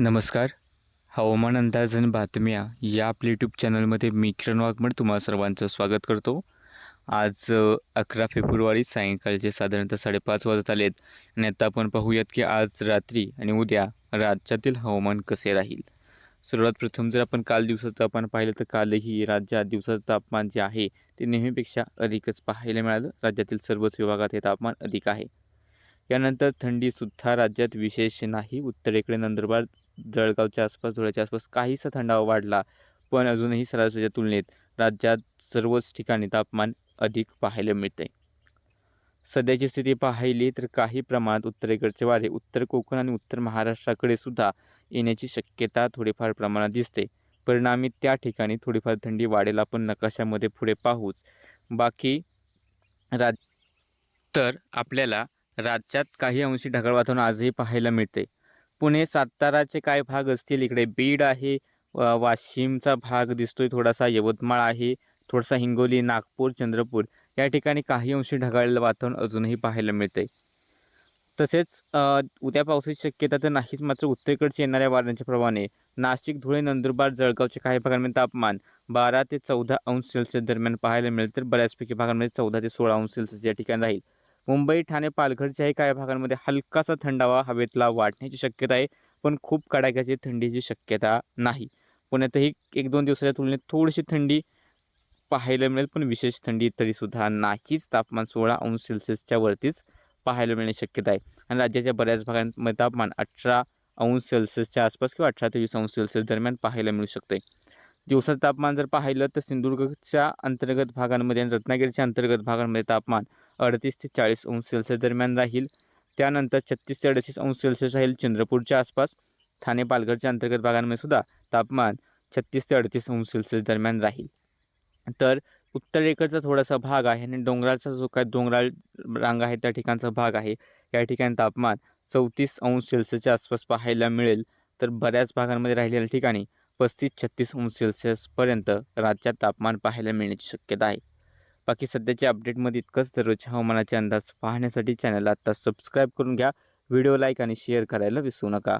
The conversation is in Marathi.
नमस्कार. हवामान अंदाज आणि बातम्या या आपल्या यूट्यूब चॅनलमध्ये मी किरण वाघमड तुम्हाला सर्वांचं स्वागत करतो. आज अकरा फेब्रुवारी सायंकाळचे साधारणतः साडेपाच वाजत आलेत आणि आता आपण पाहूयात की आज रात्री आणि उद्या राज्यातील हवामान कसे राहील? सर्वात प्रथम जर आपण काल दिवसाचं तापमान पाहिलं तर कालही राज्यात दिवसाचं तापमान जे आहे ते नेहमीपेक्षा अधिकच पाहायला मिळालं. राज्यातील सर्वच विभागात हे तापमान अधिक आहे. यानंतर थंडीसुद्धा राज्यात विशेष नाही. उत्तरेकडे नंदुरबार जळगावच्या आसपास धुळ्याच्या आसपास काहीसा थंडावा वाढला पण अजूनही सरासरीच्या तुलनेत राज्यात सर्वच ठिकाणी तापमान अधिक पाहायला मिळते सध्याची स्थिती पाहिली तर काही प्रमाणात उत्तरेकडचे वारे उत्तर कोकण आणि उत्तर महाराष्ट्राकडे सुद्धा येण्याची शक्यता थोडीफार प्रमाणात दिसते. परिणामी त्या ठिकाणी थोडीफार थंडी वाढेल आपण नकाशामध्ये पुढे पाहूच. बाकी राज तर आपल्याला राज्यात काही अंशी ढगाळ वातावरण आजही पाहायला मिळते पुणे साताराचे काय भाग असतील? इकडे बीड आहे वाशिमचा भाग दिसतोय थोडासा यवतमाळ आहे थोडासा हिंगोली नागपूर चंद्रपूर. या ठिकाणी काही अंशी ढगाळलेलं वातावरण अजूनही पाहायला मिळते तसेच उद्या पावसाची शक्यता तर नाहीच मात्र उत्तरेकडचे येणाऱ्या वाऱ्यांच्या प्रमाणे नाशिक धुळे नंदुरबार जळगावच्या काही भागांमध्ये तापमान बारा ते चौदा अंश सेल्सिअस दरम्यान पाहायला मिळेल तर बऱ्याचपैकी भागांमध्ये चौदा ते सोळा अंश सेल्सिअस या ठिकाणी राहील. मुंबई ठाणे पालघरच्याही काही भागांमध्ये हलकासा थंडावा हवेतला वाढण्याची शक्यता आहे पण खूप कडाक्याची थंडीची शक्यता नाही. पुण्यातही एक दोन दिवसाच्या तुलनेत थोडीशी थंडी पाहायला मिळेल पण विशेष थंडी तरीसुद्धा नाहीच. तापमान सोळा अंश सेल्सिअसच्या वरतीच पाहायला मिळण्याची शक्यता आहे. आणि राज्याच्या बऱ्याच भागांमध्ये तापमान अठरा अंश सेल्सिअसच्या आसपास किंवा अठरा ते वीस अंश सेल्सिअस दरम्यान पाहायला मिळू शकते दिवसाचं तापमान जर पाहिलं तर सिंधुदुर्गच्या अंतर्गत भागांमध्ये आणि रत्नागिरीच्या अंतर्गत भागांमध्ये तापमान अडतीस ते चाळीस अंश सेल्सिअस दरम्यान राहील. त्यानंतर छत्तीस ते अडतीस अंश सेल्सिअस राहील चंद्रपूरच्या आसपास. ठाणे पालघरच्या अंतर्गत भागांमध्ये सुद्धा तापमान छत्तीस ते अडतीस अंश सेल्सिअस दरम्यान राहील. तर उत्तरेकडचा थोडासा भाग आहे आणि डोंगराचा जो काय डोंगराळ रांग आहे त्या ठिकाणचा भाग आहे. या ठिकाणी तापमान चौतीस अंश सेल्सिअसच्या आसपास पाहायला मिळेल. तर बऱ्याच भागांमध्ये राहिलेल्या ठिकाणी पस्तीस छत्तीस अंश सेल्सिअसपर्यंत राज्यात तापमान पाहायला मिळण्याची शक्यता आहे. बाकी सध्याच्या अपडेटमध्ये इतकंच दररोजच्या हवामानाचे अंदाज पाहण्यासाठी चॅनल आत्ता सबस्क्राईब करून घ्या. व्हिडिओ लाईक आणि शेअर करायला विसरू नका.